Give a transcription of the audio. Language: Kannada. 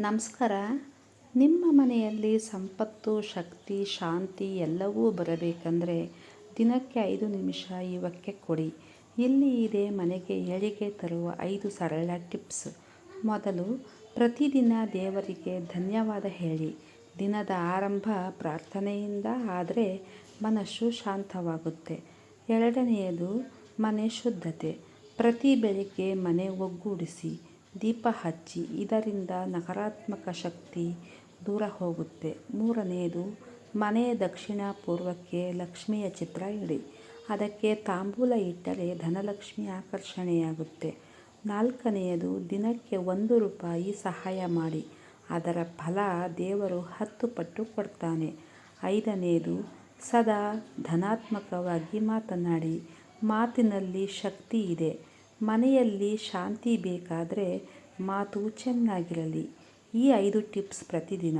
ನಮಸ್ಕಾರ. ನಿಮ್ಮ ಮನೆಯಲ್ಲಿ ಸಂಪತ್ತು, ಶಕ್ತಿ, ಶಾಂತಿ ಎಲ್ಲವೂ ಬರಬೇಕೆಂದರೆ ದಿನಕ್ಕೆ ಐದು ನಿಮಿಷ ಇವಕ್ಕೆ ಕೊಡಿ. ಇಲ್ಲಿ ಇದೆ ಮನೆಗೆ ಏಳಿಗೆ ತರುವ ಐದು ಸರಳ ಟಿಪ್ಸ್. ಮೊದಲು ಪ್ರತಿದಿನ ದೇವರಿಗೆ ಧನ್ಯವಾದ ಹೇಳಿ. ದಿನದ ಆರಂಭ ಪ್ರಾರ್ಥನೆಯಿಂದ ಆದರೆ ಮನಸ್ಸು ಶಾಂತವಾಗುತ್ತೆ. ಎರಡನೆಯದು ಮನೆ ಶುದ್ಧತೆ. ಪ್ರತಿ ಬೆಳಿಗ್ಗೆ ಮನೆ ಒಗ್ಗೂಡಿಸಿ. ದೀಪ ಹಚ್ಚಿ ಇದರಿಂದ ನಕಾರಾತ್ಮಕ ಶಕ್ತಿ ದೂರ ಹೋಗುತ್ತೆ. ಮೂರನೆಯದು ಮನೆಯ ದಕ್ಷಿಣ ಪೂರ್ವಕ್ಕೆ ಲಕ್ಷ್ಮಿಯ ಚಿತ್ರ ಇಡಿ. ಅದಕ್ಕೆ ತಾಂಬೂಲ ಇಟ್ಟರೆ ಧನಲಕ್ಷ್ಮಿ ಆಕರ್ಷಣೆಯಾಗುತ್ತೆ. ನಾಲ್ಕನೆಯದು, ದಿನಕ್ಕೆ ಒಂದು ರೂಪಾಯಿ ಸಹಾಯ ಮಾಡಿ. ಅದರ ಫಲ ದೇವರು ಹತ್ತು ಪಟ್ಟು ಕೊಡ್ತಾನೆ. ಐದನೆಯದು ಸದಾ ಧನಾತ್ಮಕವಾಗಿ ಮಾತನಾಡಿ. ಮಾತಿನಲ್ಲಿ ಶಕ್ತಿ ಇದೆ. ಮನೆಯಲ್ಲಿ ಶಾಂತಿ ಬೇಕಾದರೆ ಮಾತು ಚೆನ್ನಾಗಿರಲಿ. ಈ ಐದು ಟಿಪ್ಸ್ ಪ್ರತಿದಿನ.